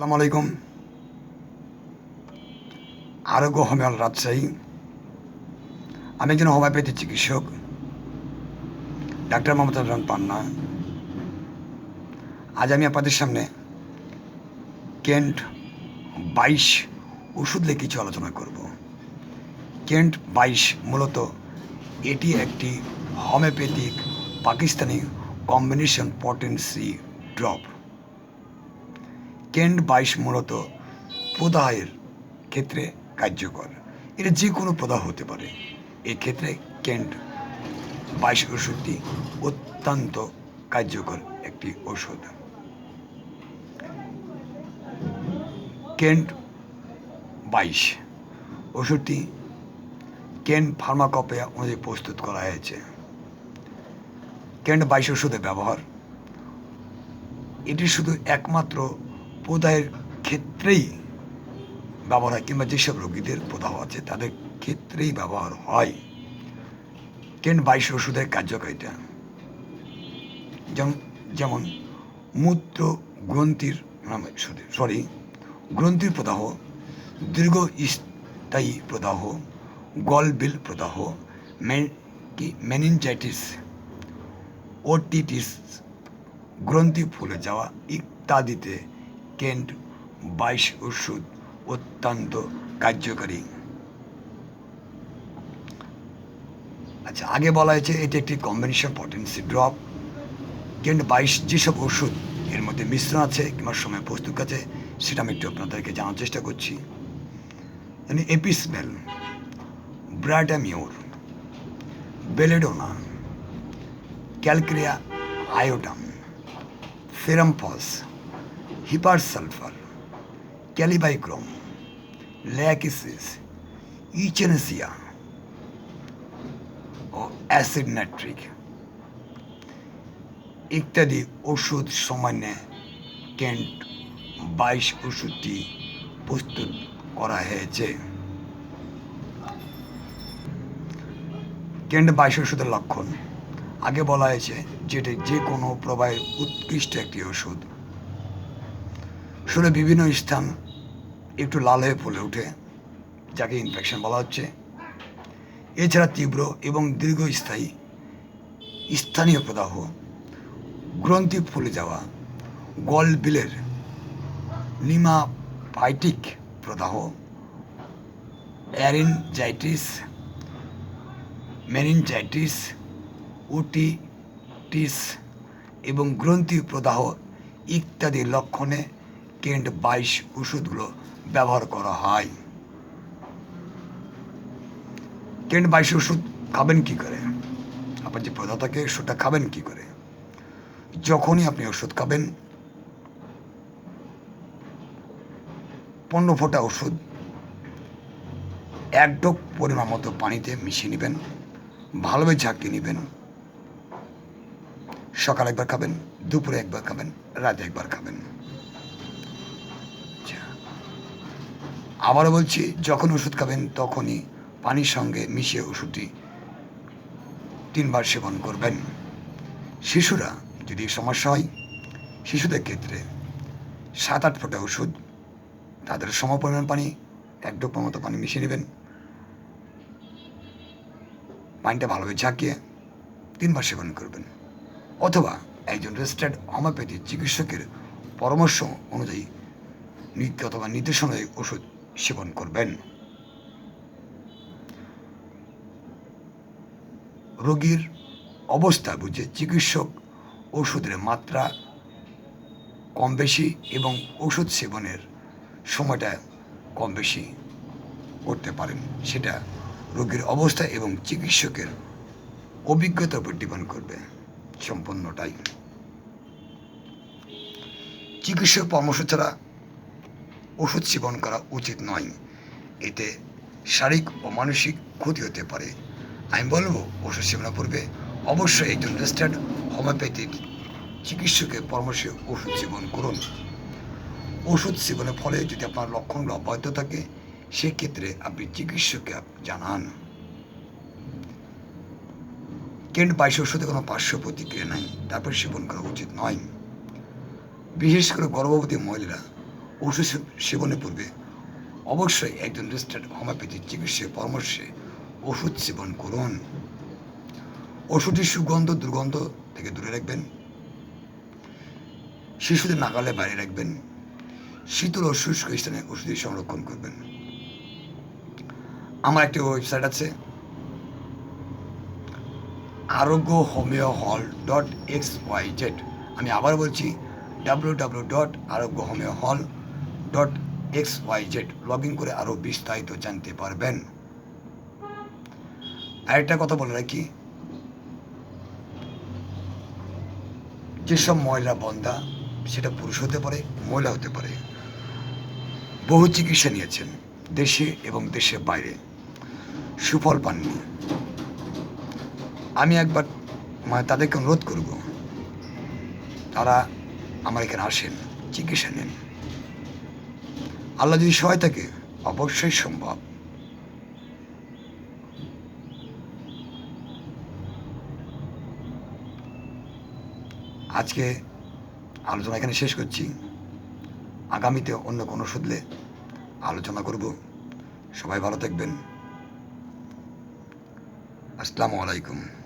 আসসালামু আলাইকুম। আরোগ্য হোমিওল রাজশাহী। আমি একজন হোমিওপ্যাথি চিকিৎসক। ডাক্তার মমতা রন পান্না। আজ আমি আপনাদের সামনে কেন্ট বাইশ ওষুধ নিয়ে কিছু আলোচনা করব। কেন্ট বাইশ মূলত এটি একটি homeopathic Pakistani combination potency drop Kent বাইশ মূলত প্রদাহের ক্ষেত্রে কার্যকর। এটা যে কোনো প্রদাহ হতে পারে। এক্ষেত্রে কেন্ট বাইশ ওষুধটি অত্যন্ত কার্যকর একটি ওষুধ। কেন্ট বাইশ ওষুধটি কেন্ট ফার্মাকপেয়া অনুযায়ী প্রস্তুত করা হয়েছে। কেন্ট বাইশ ওষুধের ব্যবহার, এটি শুধু একমাত্র প্রদাহের ক্ষেত্রেই ব্যবহার হয়, কিংবা যেসব রোগীদের প্রদাহ আছে, তাদের ক্ষেত্রেই ব্যবহার হয়। কেন বাইশ ওষুধের কার্যকারিতা? যেমন যেমন মূত্র গ্রন্থির সরি গ্রন্থির প্রদাহ, দীর্ঘ স্থায়ী প্রদাহ, গলবিল প্রদাহ কি মেনিনজাইটিস ওটিটিস গ্রন্থি ফুলে যাওয়া ইত্যাদিতে কেন্ট বাইশ ওষুধ অত্যন্ত কার্যকারী। আচ্ছা আগে বলা হয়েছে এটি একটি কম্বিনেশন পটেন্সি ড্রপ কেন্ট বাইশ যেসব ওষুধ এর মধ্যে মিশ্রণ আছে কিংবা সময় প্রস্তুত আছে, সেটা আমি একটু আপনাদেরকে জানার চেষ্টা করছি। এপিসমেল ব্রাডামিওর belladonna calcarea iodum ferrum phos hepar sulphur kali bichrom lachesis echinacea ও অ্যাসিড নাইট্রিক ইত্যাদি ওষুধ সমান্যে কেন্ট বাইশ ওষুধটি প্রস্তুত করা হয়েছে। কেন্ট বাইশ ওষুধের লক্ষণ। আগে বলা হয়েছে যেটি যে কোনো প্রবাহের উৎকৃষ্ট একটি ওষুধ। শুনে বিভিন্ন স্থান একটু লাল হয়ে ফুলে ওঠে, যাকে ইনফেকশন বলা হচ্ছে। এছাড়া তীব্র এবং দীর্ঘস্থায়ী স্থানীয় প্রদাহ, গ্রন্থি ফুলে যাওয়া গল বিলের লিমাফাইটিক প্রদাহ, অ্যারিনজাইটিস, মেনিনজাইটিস, ওটিটিস এবং গ্রন্থি প্রদাহ ইত্যাদি লক্ষণে কেন্ট বাইশ ওষুধগুলো ব্যবহার করা হয়। কেন্ট বাইশ ওষুধ খাবেন কি করে? আপনার যে প্রদাহ থাকে ওষুধটা খাবেন কি করে? যখনই আপনি ওষুধ খাবেন, পনেরো ফোঁটা ওষুধ, এক ডোক পরিমাণ মতো পানিতে মিশিয়ে নেবেন, ভালোভাবে ঝাঁকিয়ে নেবেন। সকালে একবার খাবেন, দুপুরে একবার খাবেন, রাতে একবার খাবেন। আবারও বলছি, যখন ওষুধ খাবেন তখনই পানির সঙ্গে মিশিয়ে ওষুধটি তিনবার সেবন করবেন। শিশুরা যদি সমস্যা হয়, শিশুদের ক্ষেত্রে সাত আট ফোঁটা ওষুধ, তাদের সম পরিমাণ পানি, এক ডোপার মতো পানি মিশিয়ে নেবেন। পানিটা ভালোভাবে ঝাঁকিয়ে তিনবার সেবন করবেন। অথবা একজন রেজিস্টার্ড হোমিওপ্যাথি চিকিৎসকের পরামর্শ অনুযায়ী অথবা নির্দেশনা অনুযায়ী ওষুধ সেবন করবেন। রোগীর অবস্থা বুঝে চিকিৎসক ওষুধের মাত্রা কম বেশি এবং ওষুধ সেবনের সময়টা কম বেশি করতে পারেন। সেটা রোগীর অবস্থা এবং চিকিৎসকের অভিজ্ঞতার উপর ডিপেন্ড করবে সম্পূর্ণটাই চিকিৎসক পরামর্শ ছাড়া ওষুধ সেবন করা উচিত নয়। এতে শারীরিক ও মানসিক ক্ষতি হতে পারে। আমি বলব, ওষুধ সেবনের পূর্বে অবশ্যই একজন রেজিস্টার্ড হোমিওপ্যাথিক চিকিৎসকের পরামর্শে ওষুধ সেবন করুন। ওষুধ সেবনের ফলে যদি আপনার লক্ষণগুলো অব্যাহত থাকে, সেক্ষেত্রে আপনি চিকিৎসককে জানান। কেন্ট বাইশ ওষুধে কোনো পার্শ্ব প্রতিক্রিয়া নাই, তারপর সেবন করা উচিত নয়। বিশেষ করে গর্ভবতী মহিলারা ওষুধ সে- সেবনের পূর্বে অবশ্যই একজন রেজিস্টার্ড হোমিওপ্যাথিক চিকিৎসকের পরামর্শে ওষুধ সেবন করুন। ওষুধের সুগন্ধ, দুর্গন্ধ থেকে দূরে রাখবেন। শিশুদের নাগালে বাইরে রাখবেন। শীতল ও শুষ্ক স্থানে ওষুধের সংরক্ষণ করবেন। আমার একটি ওয়েবসাইট আছে। আরোগ্য homeo hall dot X Y Z. আমি আবার বলছি, W W dot Arogya homeo hall dot X Y Z log in করে আরও বিস্তারিত জানতে পারবেন। আরেকটা কথা বলে রাখি। যেসব মহিলা বন্ধা, সেটা পুরুষ হতে পারে, মহিলা হতে পারে। বহু চিকিৎসা নিয়েছেন দেশে এবং দেশের বাইরে। সুফল পাননি। আমি একবার মানে তাদেরকে অনুরোধ করব, তারা আমার এখানে আসেন, চিকিৎসা নেন। আল্লাহ যদি সহায় থাকে, অবশ্যই সম্ভব। আজকে আলোচনা এখানে শেষ করছি। আগামীতে অন্য কোনো শুধলে আলোচনা করব। সবাই ভালো থাকবেন। আসসালামু আলাইকুম।